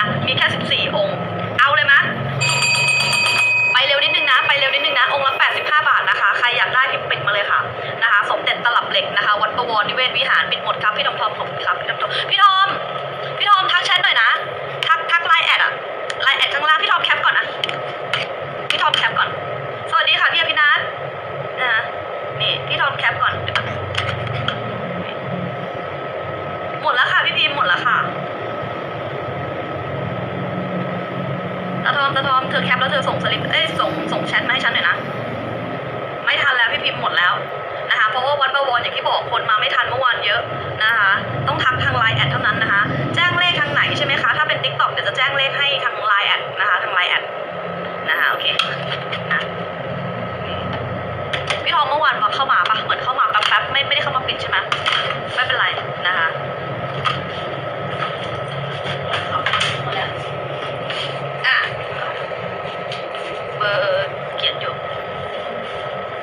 นะ มีแค่ 14 องค์ เอาเลยมะ ไปเร็วนิดนึงนะ ไปเร็วนิดนึงนะ องค์ละ 85 บาทนะคะ ใครอยากได้พิมพ์ปิดมาเลยค่ะ นะคะ สมเด็จตลับเหล็กนะคะ วัดประวรนิเวศวิหารปิดหมดครับพี่ทอมทอมผมครับ พี่ทอมทอมพี่ทอม พี่ทอมทักแชทหน่อยนะ ทักทักไลน์แอดอะไลน์แอดข้างล่างพี่ทอมแคปก่อนนะ พี่ทอมแคปก่อน สวัสดีค่ะพี่อภินัทนะคะนี่พี่ทอมแคปก่อนเดี๋ยวก่อนหมดแล้วค่ะพี่พิมพ์หมดแล้วค่ะ ตาทอมตาทอมเธอแคปแล้วเธอส่งสลิปเอ้ยส่งส่งแชทมาให้ฉันหน่อยนะ ไม่ทันแล้วพี่พิมพ์หมดแล้วนะคะ เพราะว่าวัดประวรอย่างที่บอกคนมาไม่ทันเมื่อวานเยอะนะคะ ต้องทักทางไลน์แอดเท่านั้นนะคะ แจ้งเลขทางไหนใช่ไหมคะ ถ้าเป็น t ิ k t o k เดี๋ยวจะแจ้งเลขให้ทางไลน์แอดนะคะ ทางไลน์แอดนะคะโอเคอะพี่ทองเมื่อวานมาเข้ามาปะเหมือนเข้ามาแป๊บๆไม่ไม่ได้เข้ามาปิดใช่ไหมไม่เป็นไรนะคะอะเบอร์เขียนอยู่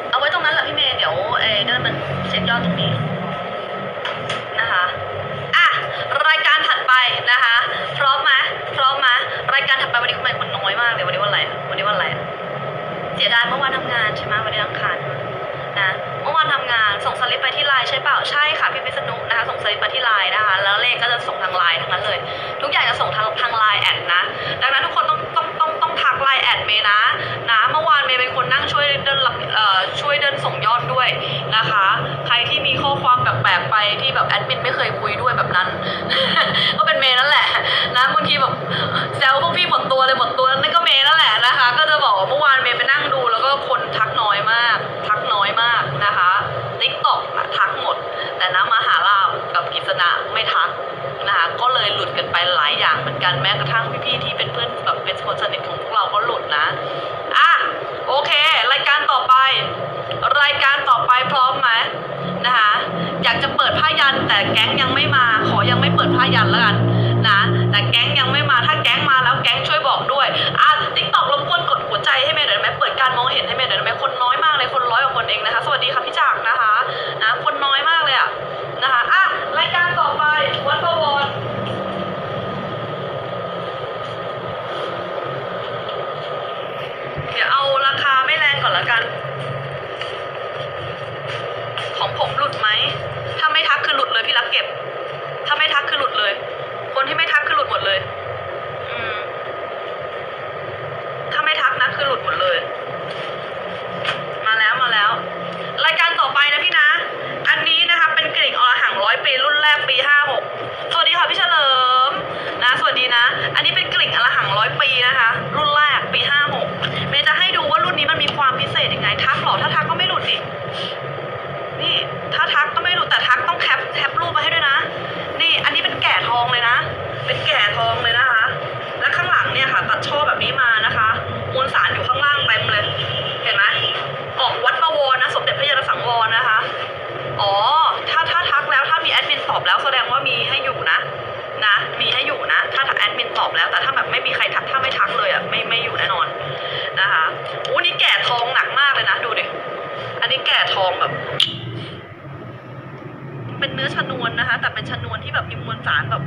เอาไว้ตรงนั้นแหละพี่เมย์เดี๋ยวเออเดินมันเช็คยอดตรงนี้นะคะ อะ รายการถัดไปนะคะ พร้อมไหมพร้อมไหมรายการถัดไปวันนี้ทำไมมันน้อยมากเลยวันนี้วันอะไรวันนี้วันอะไรเสียดายเมื่อวานใช่ไหมวันนี้อังคารนะเมื่อวานทำงานส่งสลิปไปที่ไลน์ใช่เปล่าใช่ค่ะพี่พิษณุนะคะส่งสลิปไปที่ไลน์นะคะแล้วเลขก็จะส่งทางไลน์ทั้งนั้นเลย ทุกอย่างจะส่งทางทางไลน์แอดนะดังนั้นทุกคนต้องต้องต้องต้องทักไลน์แอดเมย์นะนะเมื่อวานเมย์เป็นคนนั่งช่วยเดินเอ่อช่วยเดินส่งยอดด้วยนะคะ ใครที่มีข้อความแปลกๆไปที่แบบแอดมินไม่เคยคุยด้วยแบบนั้น ก็เป็นเมย์นั่นแหละนะบางทีแบบแซว แต่แก๊งยังไม่มาขอยังไม่เปิดผ้ายันแล้วกันนะแต่แก๊งยังไม่มาถ้าแก๊งมาแล้วแก๊งช่วยบอกด้วยอะติ๊กตอกรบกวนกดหัวใจให้เมย์หน่อยได้ไหมเปิดการมองเห็นให้เมย์หน่อยได้ไหมคนน้อยมากเลยคนร้อยกว่าคนเองนะคะ สวัสดีค่ะพี่จักรนะคะนะคนน้อยมากเลยอะนะคะอะรายการต่อไปวัดประวรเดี๋ยวเอาราคาไม่แรงก่อนละกัน ของผมหลุดไหม ถ้าไม่ทักคือหลุดเลยพี่รับเก็บ ถ้าไม่ทักคือหลุดเลย คนที่ไม่ทักคือหลุดหมดเลย อืม ถ้าไม่ทักนะคือหลุดหมดเลย มาแล้วมาแล้ว รายการต่อไปนะพี่นะ อันนี้นะคะเป็นกลิ่งอรหังร้อยปีรุ่นแรกปีห้าหกสวัสดีค่ะพี่เฉลิมนะสวัสดีนะ อันนี้เป็นกลิ่งอรหังร้อยปีนะคะ รุ่นแรกปีห้าหกเมย์จะให้ดูว่ารุ่นนี้มันมีความพิเศษยังไง ทักเหรอถ้าทักก็ไม่หลุดดิ นี่ถ้าทักก็ไม่รู้แต่ทักต้องแคปแคปรูปมาให้ด้วยนะ นี่อันนี้เป็นแก่ทองเลยนะ เป็นแก่ทองเลยนะคะ และข้างหลังเนี่ยค่ะ ตัดช่อแบบนี้ มานะคะมวลสารอยู่ข้างล่างเต็มเลย เห็นไหมออกวัดประวรนะ สมเด็จพระยาสังวรนะคะ อ๋อ ถ้าถ้าทักแล้วถ้ามีแอดมินตอบแล้วแสดงว่ามีให้อยู่นะ นะ มีให้อยู่นะ ถ้าแอดมินตอบแล้ว แต่ถ้าแบบไม่มีใครทักถ้าไม่ทักเลยอะไม่ไม่อยู่แน่นอนนะคะอู้นี่แก่ทองหนักมากเลยนะดูดิ อันนี้แก่ทองแบบเป็นเนื้อชนวนนะคะ แต่เป็นชนวนที่แบบมีมวลสารแบบ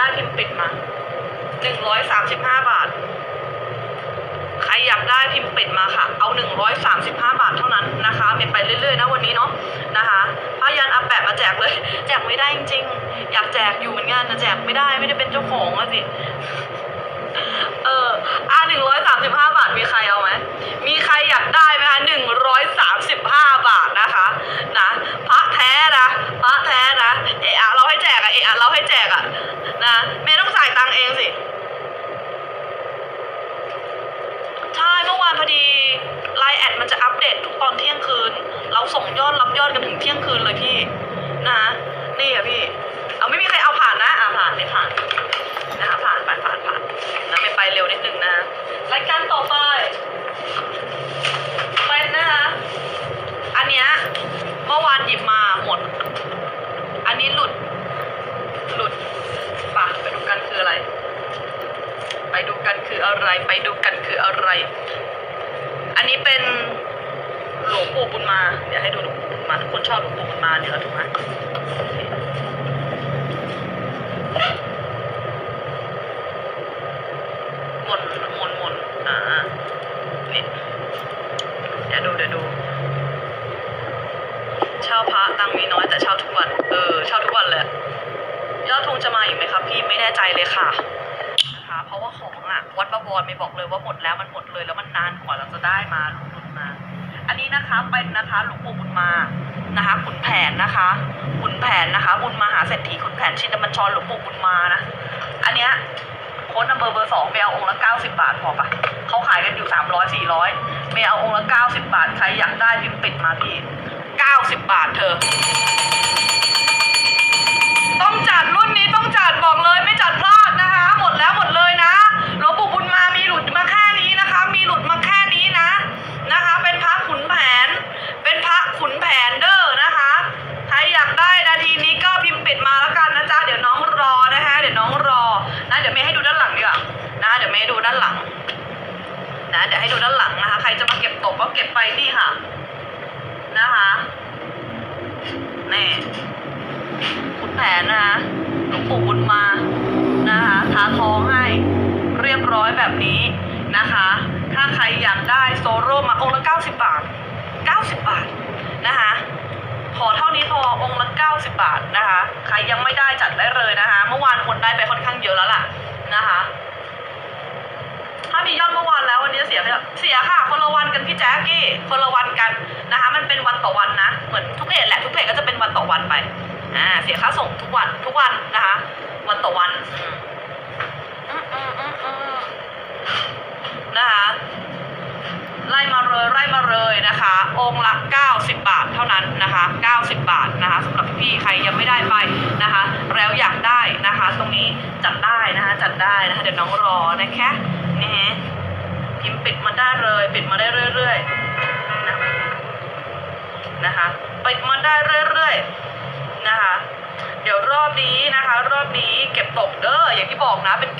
ได้พิมพ์ปิดมาหนึ่งร้อยสามสิบห้าบาท ใครอยากได้พิมพ์ปิดมาค่ะ เอาหนึ่งร้อยสามสิบห้าบาทเท่านั้นนะคะเป็นไปเรื่อยๆนะวันนี้เนาะนะคะผ้ายันอับแปะมาแจกเลย แจกไม่ได้จริงๆ อยากแจกอยู่เหมือนกันแต่แจกไม่ได้ไม่ได้เป็นเจ้าของอะสิเอออ่าหนึ่งร้อยสามสิบห้าบาทมีใครเอาไหมมีใครอยากได้ไหมคะหนึ่งร้อยสามสิบห้าบาทนะคะนะพระแท้นะพระแท้นะเอะเราให้แจกอะเอะเราให้ ส่งยอดรับยอดกันถึงเที่ยงคืนเลยพี่นะคะนี่อะพี่เอาไม่มีใครเอาผ่านนะอ่าผ่านไม่ผ่านนะคะผ่านผ่านผ่านผ่านนะไม่ไปเร็วนิดนึงนะรายการต่อไปเป็นนะคะอันเนี้ยเมื่อวานหยิบมาหมด อันนี้หลุด หลุดปะไปดูกันคืออะไร ไปดูกันคืออะไร ไปดูกันคืออะไร อันนี้เป็น หลวงปู่บุญมา เดี๋ยวให้ดูหลวงปู่บุญมาทุกคนชอบหลวงปู่บุญมาเนี่ยถูกไหมหมุนหมุนหมุนอ่านี่เดี๋ยวดูเดี๋ยวดูเช่าพระตังมีน้อยแต่เช่าทุกวัน เออเช่าทุกวันเลยยอดธงจะมาอีกไหมครับพี่ไม่แน่ใจเลยค่ะนะคะเพราะว่าของอะวัดประวรไม่บอกเลยว่าหมดแล้วมันหมดเลยแล้วมันนานกว่าเราจะได้มาหลุดๆมา อันนี้นะคะเป็นนะคะหลวงปู่บุญมานะคะขุนแผนนะคะขุนแผนนะคะบุญมหาเศรษฐีขุนแผนชินบัญชรหลวงปู่บุญมานะอันเนี้ยโค้ดนัมเบอร์เบอร์สองไปเอาองค์ละเก้าสิบบาทพอปะเขาขายกันอยู่สามร้อยสี่ร้อยไปเอาองค์ละเก้าสิบบาทใครอยากได้พิมพ์ปิดมาพี่เก้าสิบบาทเธอ ต้องจัดรุ่นนี้ต้องจัดบอกเลยไม่ คะทาทองให้เรียบร้อยแบบนี้นะคะ ถ้าใครอยากได้โซโล่มาองค์ละ 90 บาท 90 บาทนะคะขอเท่านี้พอองค์ละ 90 บาทนะคะ ใครยังไม่ได้จัดได้เลยนะคะ เมื่อวานคนได้ไปค่อนข้างเยอะแล้วล่ะนะคะ ถ้ามียอดเมื่อวานแล้ววันนี้เสียเสียค่ะ คนละวันกันพี่แจ๊กกี้คนละวันกันนะคะ มันเป็นวันต่อวันนะเหมือนทุกเพจแหละทุกเพจก็จะเป็นวันต่อวันไปอ่าเสียค่าส่งทุกวันทุกวันนะคะ วันต่อวันอืมอืมอืมอืมอืมนะคะไล่มาเลยไล่มาเลยนะคะ องค์ละ 90 บาทเท่านั้นนะคะ 90 บาทนะคะสำหรับพี่ๆใครยังไม่ได้ไปนะคะ แล้วอยากได้นะคะ ตรงนี้จัดได้นะคะจัดได้นะคะเดี๋ยวน้องรอนะคะนี่พิมพ์ปิดมาได้เลย ปิดมาได้เรื่อยๆนะนะคะปิดมาได้เรื่อยๆนะคะ เดี๋ยวรอบนี้นะคะ รอบนี้เก็บตกเด้ออย่างที่บอกนะเป็น